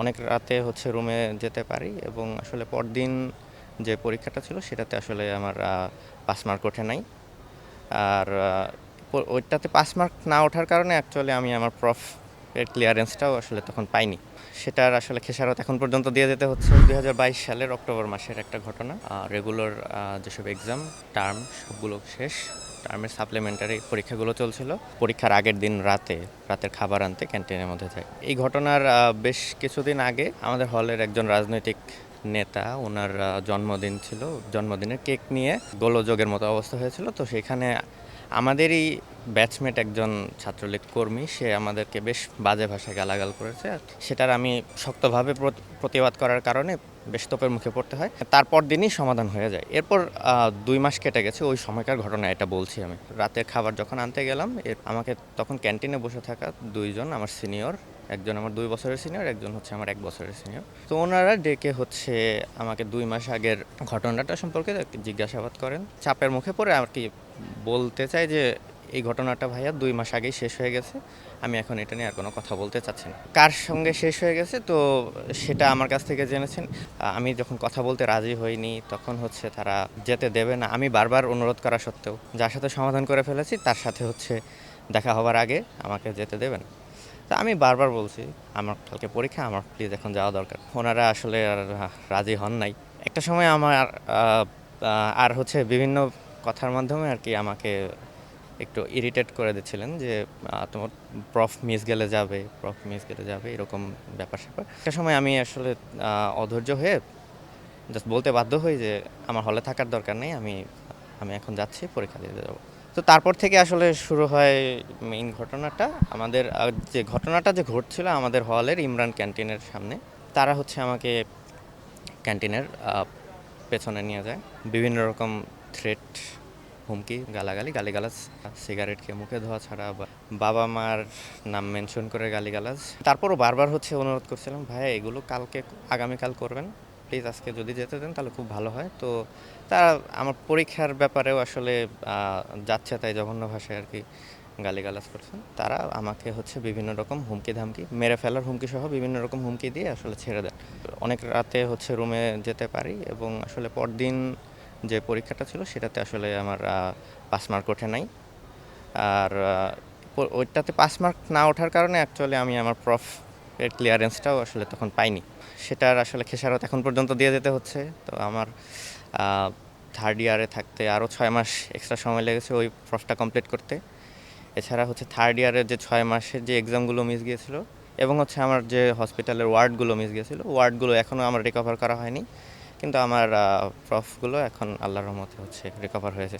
অনেক রাতে হচ্ছে রুমে যেতে পারি এবং আসলে পরদিন যে পরীক্ষাটা ছিল সেটাতে আসলে আমার পাস মার্ক ওঠে নাই। আর ওইটাতে পাস মার্ক না ওঠার কারণে অ্যাকচুয়ালি আমি আমার প্রফ এর ক্লিয়ারেন্সটাও আসলে তখন পাইনি। সেটার আসলে খেসারত এখন পর্যন্ত দিয়ে যেতে হচ্ছে। দু হাজার বাইশ সালের অক্টোবর মাসের একটা ঘটনা। রেগুলার যেসব এক্সাম টার্ম সবগুলো শেষ। টার্মের সাপ্লিমেন্টারি পরীক্ষাগুলো চলছিল। পরীক্ষার আগের দিন রাতে, রাতের খাবার আনতে ক্যান্টিনের মধ্যে যাই এই ঘটনার বেশ কিছুদিন আগে আমাদের হলের একজন রাজনৈতিক নেতা, ওনার জন্মদিন ছিল। জন্মদিনের কেক নিয়ে গোলযোগের মতো অবস্থা হয়েছিল। তো সেখানে আমাদেরই ব্যাচমেট একজন ছাত্রলীগ কর্মী, সে আমাদেরকে বেশ বাজে ভাষায় গালাগাল করেছে আর সেটার আমি শক্তভাবে প্রতিবাদ করার কারণে বেশ তোপের মুখে পড়তে হয়। তারপর দিনই সমাধান হয়ে যায়। এরপর দুই মাস কেটে গেছে ওই সময়কার ঘটনা, এটা বলছি আমি। রাতের খাবার যখন আনতে গেলাম, এর, আমাকে তখন ক্যান্টিনে বসে থাকা দুইজন, আমার সিনিয়র, একজন আমার দুই বছরের সিনিয়র, একজন হচ্ছে আমার এক বছরের সিনিয়র। তো ওনারা ডেকে হচ্ছে আমাকে দুই মাস আগের ঘটনাটা সম্পর্কে জিজ্ঞাসাবাদ করেন। চাপের মুখে পড়ে আর কি বলতে চাই যে এই ঘটনাটা ভাইয়া দুই মাস আগেই শেষ হয়ে গেছে। আমি এখন এটা নিয়ে আর কোনো কথা বলতে চাচ্ছি না। কার সঙ্গে শেষ হয়ে গেছে তো সেটা আমার কাছ থেকে জেনেছেন। আমি যখন কথা বলতে রাজি হইনি, তখন হচ্ছে তারা যেতে দেবে না। আমি বারবার অনুরোধ করা সত্ত্বেও, যার সাথে সমাধান করে ফেলেছি, তার সাথে হচ্ছে দেখা হবার আগে আমাকে যেতে দেবেন। তা আমি বারবার বলছি, আমার কালকে পরীক্ষা, আমার প্লিজ এখন যাওয়া দরকার। ওনারা আসলে আর রাজি হন নাই। একটা সময় আমার আর হচ্ছে বিভিন্ন কথার মাধ্যমে আর কি আমাকে একটু ইরিটেট করে দিচ্ছিলেন যে তোমার প্রফ মিস গেলে যাবে প্রফ মিস গেলে যাবে, এরকম ব্যাপার স্যাপার। একটা সময় আমি আসলে অধৈর্য হয়ে জাস্ট বলতে বাধ্য হই যে, আমার হলে থাকার দরকার নেই, আমি আমি এখন যাচ্ছি, পরীক্ষা দিতে যাব। তো তারপর থেকে আসলে শুরু হয় মেইন ঘটনাটা। আমাদের যে ঘটনাটা যে ঘটছিল আমাদের হলের ইমরান ক্যান্টিনের সামনে, তারা হচ্ছে আমাকে ক্যান্টিনের পেছনে নিয়ে যায়। বিভিন্ন রকম থ্রেট হুমকি, গালাগালি, গালিগালাজ, সিগারেট খেয়ে মুখে ধোয়া ছাড়া বাবা মার নাম মেনশন করে গালিগালাজ। তারপরও বারবার হচ্ছে অনুরোধ করছিলাম, ভাই, এগুলো কালকে আগামীকাল করবেন। প্লিজ আজকে যদি যেতে দেন তাহলে খুব ভালো হয়। তো তারা আমার পরীক্ষার ব্যাপারেও আসলে যাচ্ছে তাই জঘন্য ভাষায় আর কি গালিগালাজ করছেন। তারা আমাকে হচ্ছে বিভিন্ন রকম হুমকি ধামকি, মেরে ফেলার হুমকি সহ বিভিন্ন রকম হুমকি দিয়ে আসলে ছেড়ে দেন। অনেক রাতে হচ্ছে রুমে যেতে পারি এবং আসলে পরদিন যে পরীক্ষাটা ছিল সেটাতে আসলে আমার পাস মার্ক ওঠে নাই। আর ওইটাতে পাস মার্ক না ওঠার কারণে অ্যাকচুয়ালি আমি আমার প্রফ এর ক্লিয়ারেন্সটাও আসলে তখন পাইনি। সেটার আসলে খেসারত এখন পর্যন্ত দিয়ে যেতে হচ্ছে। তো আমার থার্ড ইয়ারে থাকতে আরও ছয় মাস এক্সট্রা সময় লেগেছে ওই প্রফটা কমপ্লিট করতে। এছাড়া হচ্ছে থার্ড ইয়ারের যে ছয় মাসের যে এক্সামগুলো মিস গিয়েছিল এবং হচ্ছে আমার যে হসপিটালের ওয়ার্ডগুলো মিস গিয়েছিল ওয়ার্ডগুলো এখনও আমার রিকভার করা হয়নি। কিন্তু আমার প্রফগুলো এখন আল্লাহর রহমতে হচ্ছে রিকভার হয়েছে।